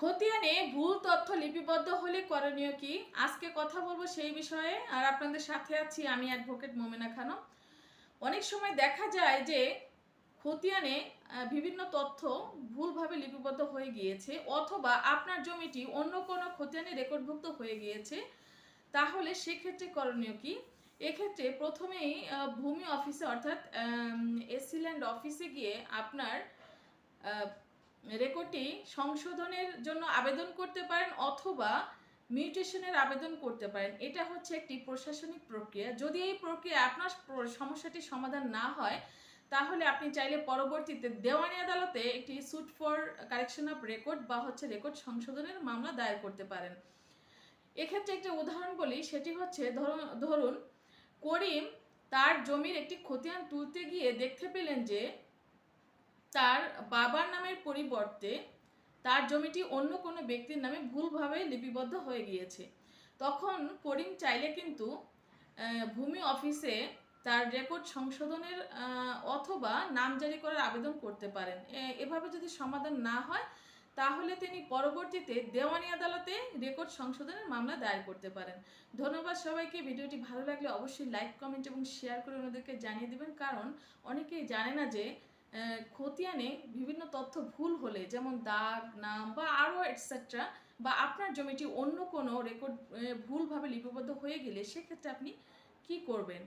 খতিয়ানে ভুল তথ্য লিপিবদ্ধ হলে করণীয় কি? আজকে কথা বলব সেই বিষয়ে। আর আপনাদের সাথে আছি আমি অ্যাডভোকেট মোমেনা খানম। অনেক সময় দেখা যায় যে খতিয়ানে বিভিন্ন তথ্য ভুলভাবে লিপিবদ্ধ হয়ে গিয়েছে অথবা আপনার জমিটি অন্য কোনো খতিয়ানে রেকর্ডভুক্ত হয়ে গিয়েছে, তাহলে সেক্ষেত্রে করণীয় কি? এক্ষেত্রে প্রথমেই ভূমি অফিসে অর্থাৎ এসিল্যান্ড অফিসে গিয়ে আপনার রেকর্ডটি সংশোধনের জন্য আবেদন করতে পারেন অথবা মিউটেশনের আবেদন করতে পারেন। এটা হচ্ছে একটি প্রশাসনিক প্রক্রিয়া। যদি এই প্রক্রিয়া আপনার সমস্যাটির সমাধান না হয়, তাহলে আপনি চাইলে পরবর্তীতে দেওয়ানি আদালতে একটি suit for correction of record বা হচ্ছে রেকর্ড সংশোধনের মামলা দায়ের করতে পারেন। এক্ষেত্রে একটা উদাহরণ বলি, সেটি হচ্ছে ধরুন ধরুন করিম তার জমির একটি খতিয়ান তুলতে গিয়ে দেখতে পেলেন যে তার বাবার নামের পরিবর্তে তার জমিটি অন্য কোনো ব্যক্তির নামে ভুলভাবে লিপিবদ্ধ হয়ে গিয়েছে। তখন করিম চাইলে কিন্তু ভূমি অফিসে তার রেকর্ড সংশোধনের অথবা নাম জারি করার আবেদন করতে পারেন। এভাবে যদি সমাধান না হয়, তাহলে তিনি পরবর্তীতে দেওয়ানি আদালতে রেকর্ড সংশোধনের মামলা দায়ের করতে পারেন। ধন্যবাদ সবাইকে। ভিডিওটি ভালো লাগলে অবশ্যই লাইক, কমেন্ট এবং শেয়ার করে ওনাদেরকে জানিয়ে দেবেন। কারণ অনেকেই জানে না যে খতিয়ানে বিভিন্ন তথ্য ভুল হলে, যেমন দাগ, নাম বা আরও এটসেট্রা বা আপনার জমিটি অন্য কোনো রেকর্ড ভুলভাবে লিপিবদ্ধ হয়ে গেলে, সেক্ষেত্রে আপনি কি করবেন?